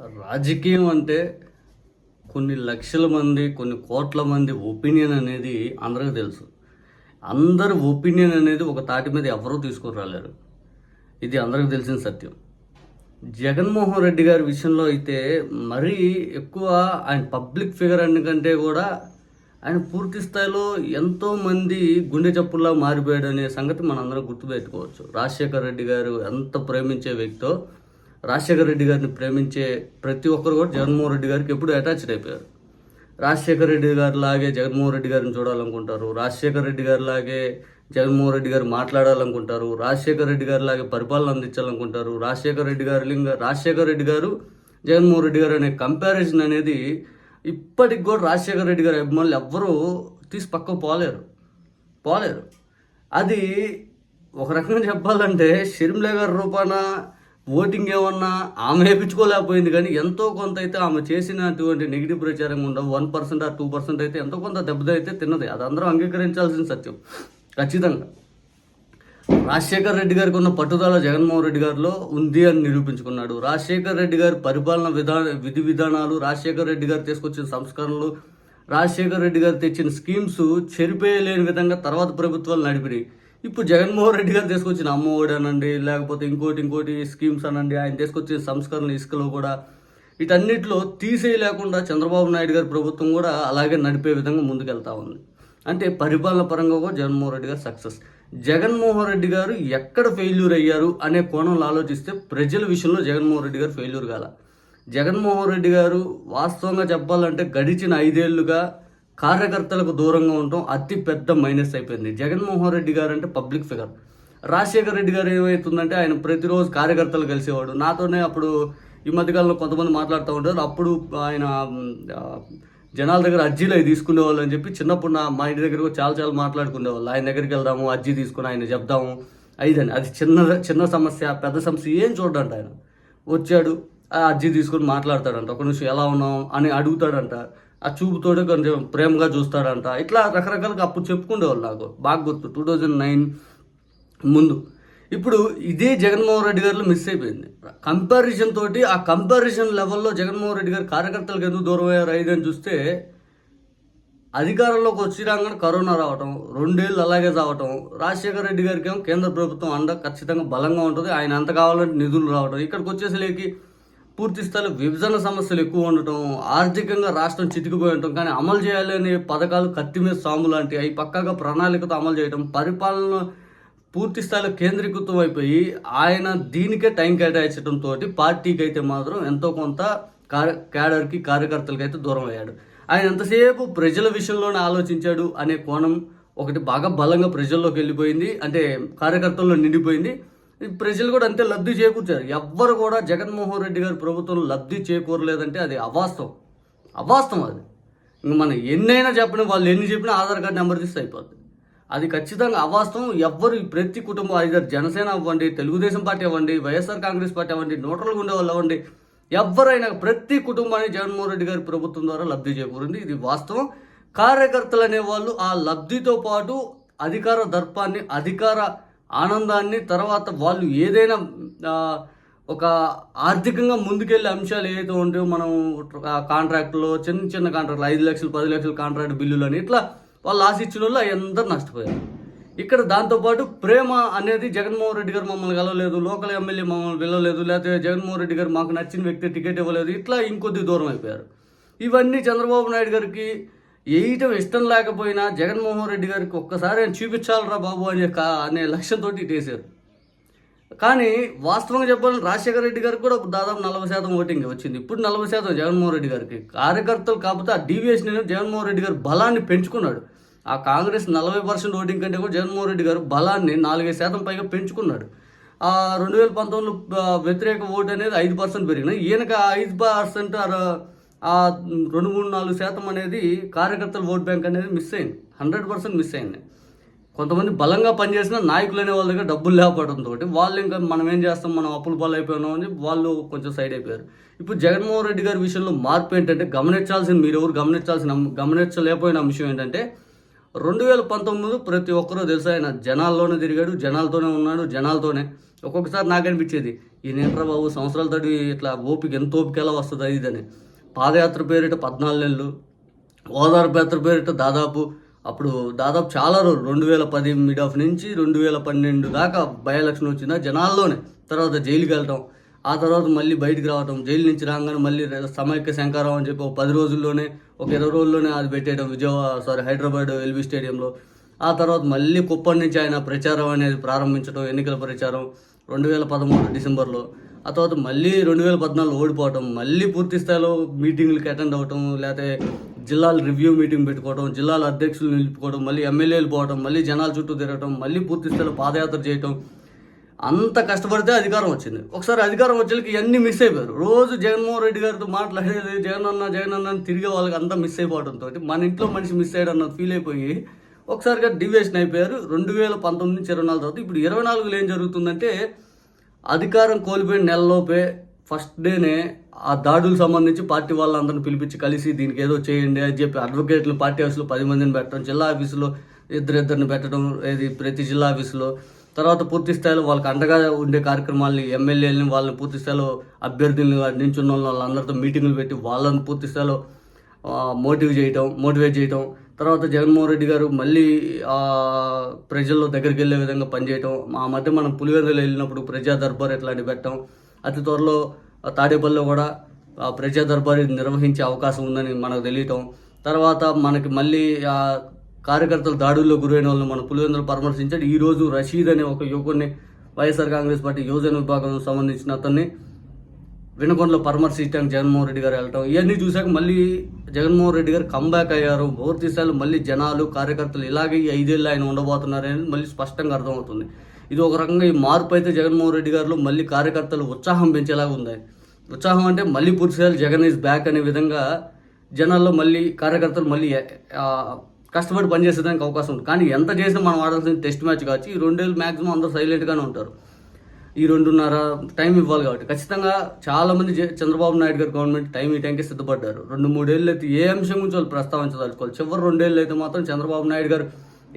రాజకీయం అంటే కొన్ని లక్షల మంది కొన్ని కోట్ల మంది ఒపీనియన్ అనేది అందరికీ తెలుసు. అందరి ఒపీనియన్ అనేది ఒక తాటి మీద ఎవరూ తీసుకొని రాలేరు. ఇది అందరికీ తెలిసిన సత్యం. జగన్మోహన్ రెడ్డి గారి విషయంలో అయితే మరీ ఎక్కువ ఆయన పబ్లిక్ ఫిగర్ కంటే కూడా ఆయన పూర్తి స్థాయిలో ఎంతో మంది గుండె చప్పుల్లా మారిపోయాడు అనే సంగతి మనందరం గుర్తుపెట్టుకోవచ్చు. రాజశేఖర్ రెడ్డి గారు ఎంత ప్రేమించే వ్యక్తో రాజశేఖర్ రెడ్డి గారిని ప్రేమించే ప్రతి ఒక్కరు కూడా జగన్మోహన్ రెడ్డి గారికి ఎప్పుడు అటాచ్డ్ అయిపోయారు. రాజశేఖర రెడ్డి గారి లాగే జగన్మోహన్ రెడ్డి గారిని చూడాలనుకుంటారు. రాజశేఖర్ రెడ్డి గారి లాగే జగన్మోహన్ రెడ్డి గారు మాట్లాడాలనుకుంటారు. రాజశేఖర్ రెడ్డి గారి లాగే పరిపాలన అందించాలనుకుంటారు. రాజశేఖర్ రెడ్డి గారు లింగ రాజశేఖర్ రెడ్డి గారు జగన్మోహన్ రెడ్డి గారు అనే కంపారిజన్ అనేది ఇప్పటికి కూడా రాజశేఖర్ రెడ్డి గారి అభిమానులు ఎవ్వరూ తీసి పక్కకు పోలేరు. పోలేరు. అది ఒక రకంగా చెప్పాలంటే షర్మిల గారి రూపాన ఓటింగ్ ఏమన్నా ఆమె వేయించుకోలేకపోయింది కానీ ఎంతో కొంత అయితే ఆమె చేసినటువంటి నెగిటివ్ ప్రచారం ఉండవు వన్ పర్సెంట్ ఆ టూ పర్సెంట్ అయితే ఎంతో కొంత దెబ్బతైతే తిన్నది. అది అందరూ అంగీకరించాల్సిన సత్యం. ఖచ్చితంగా. రాజశేఖర్ రెడ్డి గారికి ఉన్న పట్టుదల జగన్మోహన్ రెడ్డి గారిలో ఉంది అని నిరూపించుకున్నాడు. రాజశేఖర్ రెడ్డి గారి పరిపాలన విధాన విధి విధానాలు రాజశేఖర్ రెడ్డి గారు తీసుకొచ్చిన సంస్కరణలు రాజశేఖర్ రెడ్డి గారు తెచ్చిన స్కీమ్స్ చెరిపేయలేని విధంగా తర్వాత ప్రభుత్వాలు నడిపినాయి. ఇప్పుడు జగన్మోహన్ రెడ్డి గారు తీసుకొచ్చిన అమ్మఒడి అనండి లేకపోతే ఇంకోటి ఇంకోటి స్కీమ్స్ అనండి ఆయన తీసుకొచ్చిన సంస్కరణలు ఇసుకలో కూడా వీటన్నిటిలో తీసేయలేకుండా చంద్రబాబు నాయుడు గారి ప్రభుత్వం కూడా అలాగే నడిపే విధంగా ముందుకెళ్తా ఉంది. అంటే పరిపాలన పరంగా కూడా జగన్మోహన్ రెడ్డి గారు సక్సెస్. జగన్మోహన్ రెడ్డి గారు ఎక్కడ ఫెయిల్యూర్ అయ్యారు అనే కోణంలో ఆలోచిస్తే ప్రజల విషయంలో జగన్మోహన్ రెడ్డి గారు ఫెయిల్యూర్ కాల. జగన్మోహన్ రెడ్డి గారు వాస్తవంగా చెప్పాలంటే గడిచిన ఐదేళ్ళుగా కార్యకర్తలకు దూరంగా ఉండటం అతి పెద్ద మైనస్ అయిపోయింది. జగన్మోహన్ రెడ్డి గారు అంటే పబ్లిక్ ఫిగర్. రాజశేఖర రెడ్డి గారు ఏమవుతుందంటే ఆయన ప్రతిరోజు కార్యకర్తలు కలిసేవాడు. నాతోనే అప్పుడు ఈ మధ్యకాలంలో కొంతమంది మాట్లాడుతూ ఉంటారు. అప్పుడు ఆయన జనాల దగ్గర అర్జీలు అవి తీసుకునేవాళ్ళు అని చెప్పి చిన్నప్పుడు నా మా ఇంటి దగ్గర కూడా చాలా చాలా మాట్లాడుకునేవాళ్ళు. ఆయన దగ్గరికి వెళ్దాము అర్జీ తీసుకుని ఆయన చెప్దాము అయిదని అది చిన్న చిన్న సమస్య పెద్ద సమస్య ఏం చూడంట ఆయన. వచ్చాడు ఆ అర్జీ తీసుకొని మాట్లాడతాడంట. ఒక నిమిషం ఎలా ఉన్నాం అని అడుగుతాడంట. ఆ చూపుతోటే కొంచెం ప్రేమగా చూస్తాడంట. ఇట్లా రకరకాలుగా అప్పుడు చెప్పుకునేవాళ్ళు నాకు. బాగా గుర్తు. టూ థౌజండ్ నైన్ ముందు. ఇప్పుడు ఇదే జగన్మోహన్ రెడ్డి గారిలో మిస్ అయిపోయింది. కంపారిజన్ తోటి ఆ కంపారిజన్ లెవెల్లో జగన్మోహన్ రెడ్డి గారు కార్యకర్తలకు ఎందుకు దూరం అయ్యారు ఐదు అని చూస్తే అధికారంలోకి వచ్చిరాగానే కరోనా రావటం రెండేళ్ళు అలాగే రావటం రాజశేఖర రెడ్డి గారికి ఏమో కేంద్ర ప్రభుత్వం అండ ఖచ్చితంగా బలంగా ఉంటుంది. ఆయన ఎంత కావాలంటే నిధులు రావడం ఇక్కడికి వచ్చేసరికి పూర్తి స్థాయిలో విభజన సమస్యలు ఎక్కువ ఉండటం ఆర్థికంగా రాష్ట్రం చితికిపోయి ఉండటం కానీ అమలు చేయాలనే పథకాలు కత్తి మీద సాము లాంటివి. అవి పక్కాగా ప్రణాళికతో అమలు చేయడం పరిపాలన పూర్తి స్థాయిలో కేంద్రీకృతం అయిపోయి ఆయన దీనికే టైం కేటాయించడంతో పార్టీకి అయితే మాత్రం ఎంతో కొంత కార్య క్యాడర్కి కార్యకర్తలకి అయితే దూరం అయ్యాడు. ఆయన ఎంతసేపు ప్రజల విషయంలోనే ఆలోచించాడు అనే కోణం ఒకటి బాగా బలంగా ప్రజల్లోకి వెళ్ళిపోయింది. అంటే కార్యకర్తల్లో నిండిపోయింది. ప్రజలు కూడా అంతే లబ్ధి చేకూర్చారు. ఎవ్వరు కూడా జగన్మోహన్ రెడ్డి గారి ప్రభుత్వం లబ్ధి చేకూరలేదంటే అది అవాస్తవం. అవాస్తవం అది. ఇంక మనం ఎన్నైనా చెప్పినా వాళ్ళు ఎన్ని చెప్పినా ఆధార్ కార్డు నెంబర్ తీస్తే అయిపోద్ది. అది ఖచ్చితంగా అవాస్తవం. ఎవ్వరు ఈ ప్రతి కుటుంబం ఐదు జనసేన అవ్వండి తెలుగుదేశం పార్టీ అవ్వండి వైఎస్ఆర్ కాంగ్రెస్ పార్టీ అవ్వండి న్యూట్రల్గా ఉండే వాళ్ళు అవ్వండి ఎవరైనా ప్రతి కుటుంబాన్ని జగన్మోహన్ రెడ్డి గారి ప్రభుత్వం ద్వారా లబ్ధి చేకూరింది. ఇది వాస్తవం. కార్యకర్తలు అనేవాళ్ళు ఆ లబ్ధితో పాటు అధికార దర్పాన్ని అధికార ఆనందాన్ని తర్వాత వాళ్ళు ఏదైనా ఒక ఆర్థికంగా ముందుకెళ్ళే అంశాలు ఏదైతే ఉంటాయో మనం కాంట్రాక్ట్లో చిన్న చిన్న కాంట్రాక్ట్లు ఐదు లక్షలు పది లక్షల కాంట్రాక్ట్ బిల్లులు అని ఇట్లా వాళ్ళు ఆశించిన వాళ్ళు అందరూ నష్టపోయారు. ఇక్కడ దాంతోపాటు ప్రేమ అనేది జగన్మోహన్ రెడ్డి గారు మమ్మల్ని కలవలేదు లోకల్ ఎమ్మెల్యే మమ్మల్ని పిలవలేదు లేకపోతే జగన్మోహన్ రెడ్డి గారు మాకు నచ్చిన వ్యక్తి టికెట్ ఇవ్వలేదు ఇట్లా ఇంకొద్ది దూరం అయిపోయారు. ఇవన్నీ చంద్రబాబు నాయుడు గారికి వేయటం ఇష్టం లేకపోయినా జగన్మోహన్ రెడ్డి గారికి ఒక్కసారి ఆయన చూపించాలరా బాబు అనే కా- అనే లక్ష్యంతో ఇటేశారు. కానీ వాస్తవంగా చెప్పాలని రాజశేఖర రెడ్డి గారికి కూడా దాదాపు నలభై శాతం ఓటింగ్ వచ్చింది. ఇప్పుడు నలభై శాతం జగన్మోహన్ రెడ్డి గారికి. కార్యకర్తలు కాకపోతే ఆ డీవీఎస్ని జగన్మోహన్ రెడ్డి గారు బలాన్ని పెంచుకున్నాడు. ఆ కాంగ్రెస్ నలభై పర్సెంట్ ఓటింగ్ కంటే కూడా జగన్మోహన్ రెడ్డి గారు బలాన్ని నాలుగైదు శాతం పైగా పెంచుకున్నాడు. ఆ రెండు వేల పంతొమ్మిదిలో వ్యతిరేక ఓటు అనేది ఐదు పర్సెంట్ పెరిగినాయి. ఈయనకి ఐదు పర్సెంట్ ఆ రెండు మూడు నాలుగు శాతం అనేది కార్యకర్తల ఓట్ బ్యాంక్ అనేది మిస్ అయింది. హండ్రెడ్ పర్సెంట్ మిస్ అయింది. కొంతమంది బలంగా పనిచేసిన నాయకులు అనే వాళ్ళ దగ్గర డబ్బులు లేకపోవడంతో వాళ్ళు ఇంకా మనం ఏం చేస్తాం మనం అప్పులు పాలు అయిపోయినాం అని వాళ్ళు కొంచెం సైడ్ అయిపోయారు. ఇప్పుడు జగన్మోహన్ రెడ్డి గారి విషయంలో మార్పు ఏంటంటే గమనించాల్సిన మీరు ఎవరు గమనించాల్సిన గమనించలేకపోయిన అంశం ఏంటంటే రెండు వేల పంతొమ్మిది ప్రతి ఒక్కరూ తెలుసు ఆయన జనాల్లోనే తిరిగాడు జనాలతోనే ఉన్నాడు జనాలతోనే. ఒక్కొక్కసారి నాకు అనిపించేది ఈయనేంట్రా బాబు సంవత్సరాల తడి ఇట్లా ఓపిక ఎంత ఓపిక ఎలా వస్తుంది ఇదని పాదయాత్ర పేరిట పద్నాలుగు నెలలు ఓదార్పు యాత్ర పేరిట దాదాపు అప్పుడు దాదాపు చాలా రోజులు రెండు వేల పది మిడ్ ఆఫ్ నుంచి రెండు వేల పన్నెండు దాకా బై ఎలక్షన్ వచ్చిన జనాల్లోనే తర్వాత జైలుకి వెళ్ళటం ఆ తర్వాత మళ్ళీ బయటికి రావటం జైలు నుంచి రాగానే మళ్ళీ సమైక్య శంకారం అని చెప్పి ఒక పది రోజుల్లోనే ఒక ఇరవై రోజుల్లోనే అది పెట్టేయడం విజయవాడ సారీ హైదరాబాద్ ఎల్బీ స్టేడియంలో. ఆ తర్వాత మళ్ళీ కుప్పటి నుంచి ఆయన ప్రచారం అనేది ప్రారంభించడం ఎన్నికల ప్రచారం రెండు వేల పదమూడు డిసెంబర్లో. ఆ తర్వాత మళ్ళీ రెండు వేల పద్నాలుగులో ఓడిపోవటం మళ్ళీ పూర్తి స్థాయిలో మీటింగ్లకు అటెండ్ అవ్వటం లేకపోతే జిల్లాల రివ్యూ మీటింగ్ పెట్టుకోవడం జిల్లాల అధ్యక్షులు నిలుపుకోవడం మళ్ళీ ఎమ్మెల్యేలు పోవడం మళ్ళీ జనాల చుట్టూ తిరగటం మళ్ళీ పూర్తి స్థాయిలో పాదయాత్ర చేయటం. అంత కష్టపడితే అధికారం వచ్చింది. ఒకసారి అధికారం వచ్చేకి ఇవన్నీ మిస్ అయిపోయారు. రోజు జగన్మోహన్ రెడ్డి గారితో మాట్లాడేది జగన్ అన్న జగన్ అన్న అని తిరిగే వాళ్ళకి అంతా మిస్ అయిపోవడంతో మన ఇంట్లో మనిషి మిస్ అయ్యాడు అన్నది ఫీల్ అయిపోయి ఒకసారిగా డివియేషన్ అయిపోయారు. రెండు వేల పంతొమ్మిది నుంచి ఇరవై నాలుగు తర్వాత ఇప్పుడు ఇరవై నాలుగులో ఏం జరుగుతుందంటే అధికారం కోల్పోయిన నెలలోపే ఫస్ట్ డేనే ఆ దాడులకు సంబంధించి పార్టీ వాళ్ళందరిని పిలిపించి కలిసి దీనికి ఏదో చేయండి అని చెప్పి అడ్వకేట్లు పార్టీ ఆఫీసులో పది మందిని పెట్టడం జిల్లా ఆఫీసులో ఇద్దరిద్దరిని పెట్టడం ఇది ప్రతి జిల్లా ఆఫీసులో. తర్వాత పూర్తి స్థాయిలో వాళ్ళకి అండగా ఉండే కార్యక్రమాలని ఎమ్మెల్యేలని వాళ్ళని పూర్తి స్థాయిలో అభ్యర్థులను నించున్న వాళ్ళందరితో మీటింగులు పెట్టి వాళ్ళని పూర్తి స్థాయిలో మోటివ్ చేయటం మోటివేట్ చేయటం తర్వాత జగన్మోహన్ రెడ్డి గారు మళ్ళీ ప్రజల్లో దగ్గరికి వెళ్ళే విధంగా పనిచేయటం ఆ మధ్య మనం పులివెందులు వెళ్ళినప్పుడు ప్రజా దర్బార్ ఇట్లాంటివి పెట్టడం అతి త్వరలో తాడేపల్లిలో కూడా ఆ, ప్రజా దర్బార్ నిర్వహించే అవకాశం ఉందని మనకు తెలియటం తర్వాత మనకి మళ్ళీ ఆ కార్యకర్తలు దాడుల్లో గురైన వాళ్ళని మన పులివెందులు పరామర్శించాడు ఈరోజు రషీద్ అనే ఒక యువకుడిని వైఎస్ఆర్ కాంగ్రెస్ పార్టీ యువజన విభాగం సంబంధించిన అతన్ని వినకొండలో పరామర్శించడానికి జగన్మోహన్ రెడ్డి గారు వెళ్ళటం ఇవన్నీ చూశాక మళ్ళీ జగన్మోహన్ రెడ్డి గారు కంబ్యాక్ అయ్యారు. బోర్ స్థాయిలో మళ్ళీ జనాలు కార్యకర్తలు ఇలాగే ఈ ఐదేళ్ళు ఆయన ఉండబోతున్నారని మళ్ళీ స్పష్టంగా అర్థమవుతుంది. ఇది ఒక రకంగా ఈ మార్పు అయితే జగన్మోహన్ రెడ్డి గారిలో మళ్ళీ కార్యకర్తలు ఉత్సాహం పెంచేలాగా ఉంది. ఉత్సాహం అంటే మళ్ళీ పూర్తి జగన్ ఈజ్ బ్యాక్ అనే విధంగా జనాల్లో మళ్ళీ కార్యకర్తలు మళ్ళీ కష్టపడి పనిచేసేదానికి అవకాశం ఉంది. కానీ ఎంత చేసినా మనం ఆడాల్సిన టెస్ట్ మ్యాచ్ కావచ్చు. ఈ రెండేళ్ళు మ్యాక్సిమం అందరూ సైలెంట్గానే ఉంటారు. ఈ రెండున్నర టైం ఇవ్వాలి కాబట్టి. ఖచ్చితంగా చాలా మంది చంద్రబాబు నాయుడు గారు గవర్నమెంట్ టైం ఈ టైంకి సిద్ధపడ్డారు. రెండు మూడేళ్ళు అయితే ఏ అంశం గురించి వాళ్ళు ప్రస్తావించదలుచుకోవాలి. చివరి రెండేళ్ళు అయితే మాత్రం చంద్రబాబు నాయుడు గారు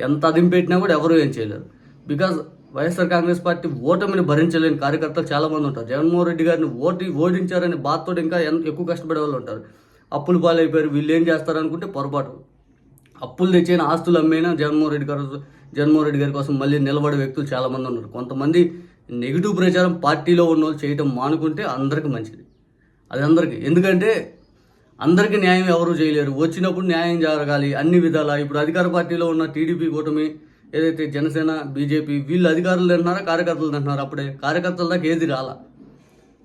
ఎంత అదింపెట్టినా కూడా ఎవరు ఏం చేయలేరు. బికాజ్ వైఎస్ఆర్ కాంగ్రెస్ పార్టీ ఓటమిని భరించలేని కార్యకర్తలు చాలా మంది ఉంటారు. జగన్మోహన్ రెడ్డి గారిని ఓటి ఓడించారని బాధతో ఇంకా ఎంత ఎక్కువ కష్టపడే వాళ్ళు ఉంటారు. అప్పులు పాలైపోయారు. వీళ్ళు ఏం చేస్తారు అనుకుంటే పొరపాటు. అప్పులు తెచ్చిన ఆస్తులు అమ్మైనా జగన్మోహన్ రెడ్డి గారు జగన్మోహన్ రెడ్డి గారి కోసం మళ్ళీ నిలబడే వ్యక్తులు చాలామంది ఉన్నారు. కొంతమంది నెగిటివ్ ప్రచారం పార్టీలో ఉన్న వాళ్ళు చేయటం మానుకుంటే అందరికీ మంచిది. అది అందరికీ. ఎందుకంటే అందరికీ న్యాయం ఎవరు చేయలేరు. వచ్చినప్పుడు న్యాయం జరగాలి అన్ని విధాలా. ఇప్పుడు అధికార పార్టీలో ఉన్న టీడీపీ కూటమి ఏదైతే జనసేన బీజేపీ వీళ్ళు అధికారులు తింటున్నారా కార్యకర్తలు తింటున్నారు అప్పుడే కార్యకర్తల దాకా ఏది రాలా?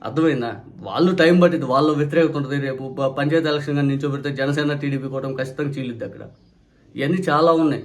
అర్థమైందా? వాళ్ళు టైం పట్టింది వాళ్ళ వ్యతిరేకత ఉంటుంది. రేపు పంచాయతీ ఎలక్షన్ కానీ నిల్చోబెడితే జనసేన టీడీపీ కూటమి ఖచ్చితంగా చీలిద్ది అక్కడ. ఇవన్నీ చాలా ఉన్నాయి.